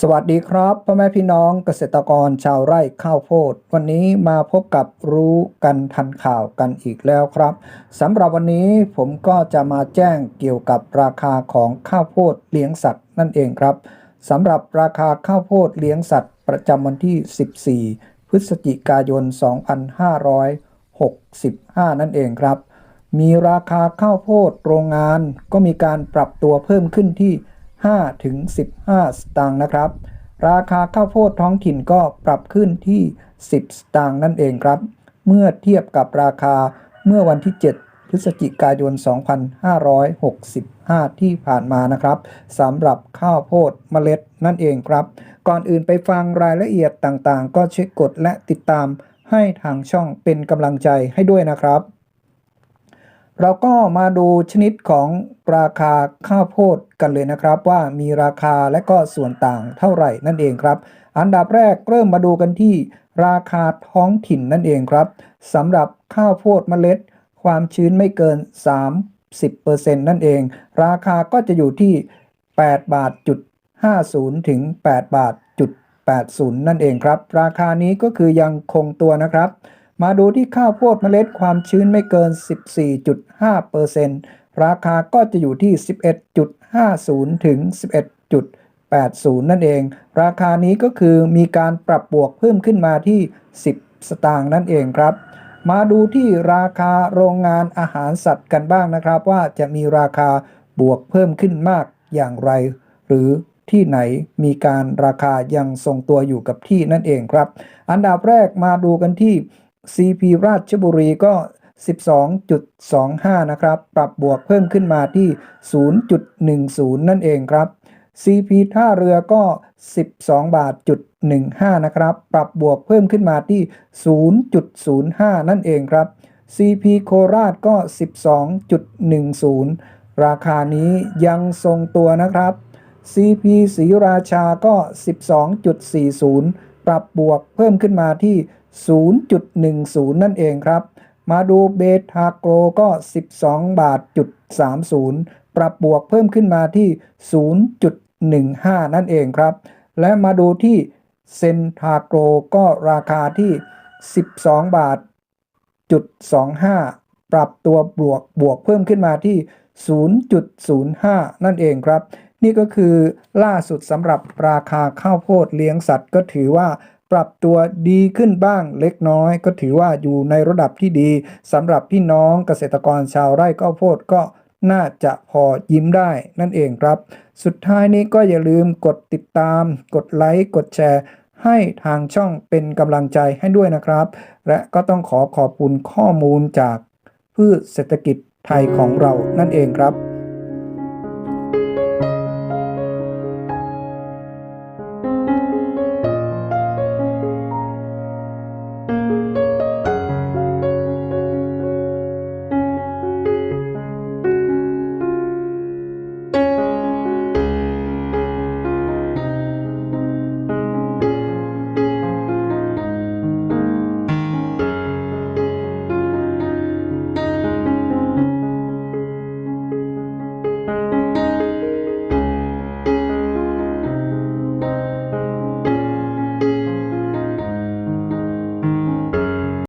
สวัสดีครับพ่อแม่พี่น้องเกษตรกรชาวไร่ข้าวโพด วันนี้มาพบกับรู้กันทันข่าวกันอีกแล้วครับสำหรับวันนี้ผมก็จะมาแจ้งเกี่ยวกับราคาของข้าวโพดเลี้ยงสัตว์นั่นเองครับสำหรับราคาข้าวโพดเลี้ยงสัตว์ ประจำวันที่ 14 พฤศจิกายน 2565 นั่นเองครับ มีราคาข้าวโพดโรงงานก็มีการปรับตัวเพิ่มขึ้นที่ 5ถึง15 สตางค์นะครับ ราคาข้าวโพดท้องถิ่นก็ปรับขึ้นที่ 10 สตางค์นั่นเองครับ เมื่อเทียบกับราคาเมื่อวันที่ 7 พฤศจิกายน 2565 ที่ผ่านมานะครับสำหรับข้าวโพดเมล็ดนั่นเองครับ ก่อนอื่นไปฟังรายละเอียดต่างๆ ก็เช็คกดและติดตามให้ทางช่องเป็นกำลังใจให้ด้วยนะครับ เราก็มาดูชนิดของราคาข้าวโพดกันเลยนะครับ ว่ามีราคาและก็ส่วนต่างเท่าไหร่นั่นเองครับ อันดับแรกเริ่มมาดูกันที่ราคาท้องถิ่นนั่นเองครับสำหรับข้าวโพดเมล็ด ความชื้นไม่เกิน 30%นั่นเอง ราคาก็จะอยู่ที่ 8 บาทจุด50 ถึง 8 บาทจุด80 นั่นเองครับ ราคานี้ก็คือยังคงตัวนะครับ มาดูที่ข้าวโพดเมล็ดความชื้นไม่เกิน 14.5%ราคาก็จะอยู่ที่ 11.50 ถึง 11.80 นั่นเอง ราคานี้ก็คือมีการปรับบวกเพิ่มขึ้นมาที่ 10 สตางค์นั่นเองครับ มาดูที่ราคาโรงงานอาหารสัตว์กันบ้างนะครับ ว่าจะมีราคาบวกเพิ่มขึ้นมากอย่างไร หรือที่ไหนมีการราคายังทรงตัวอยู่กับที่นั่นเองครับ อันดับแรกมาดูกันที่ CP ราชบุรีก็ 12.25 นะครับ ปรับบวกเพิ่มขึ้นมาที่ 0.10 นั่นเองครับ CP ท่าเรือก็ 12 บาทจุด15 นะครับ ปรับบวกเพิ่มขึ้นมาที่ 0.05 นั่นเองครับ CP โคราชก็ 12.10 ราคานี้ยังทรงตัวนะครับ CP ศรีราชาก็ 12.40 ปรับบวกเพิ่มขึ้นมาที่ 0.10 นั่นเองครับ มาดูเบทาโกรก็ 12 บาทจุด30 ปรับบวกเพิ่มขึ้นมาที่ 0.15 นั่นเองครับ และมาดูที่เซนทาโกรก็ราคาที่ 12 บาทจุด25 ปรับตัวบวกบวกเพิ่มขึ้นมาที่ 0.05 นั่นเองครับ นี่ก็คือล่าสุดสำหรับราคาข้าวโพดเลี้ยงสัตว์ก็ถือว่า ปรับตัวดีขึ้นบ้างเล็กน้อย ก็ถือว่าอยู่ในระดับที่ดีสำหรับพี่น้องเกษตรกรชาวไร่ข้าวโพดก็น่าจะพอยิ้มได้นั่นเองครับ สุดท้ายนี้ก็อย่าลืมกดติดตาม กดไลค์กดแชร์ให้ทางช่องเป็นกำลังใจให้ด้วยนะครับ และก็ต้องขอขอบคุณข้อมูลจากพืชเศรษฐกิจไทยของเรานั่นเองครับ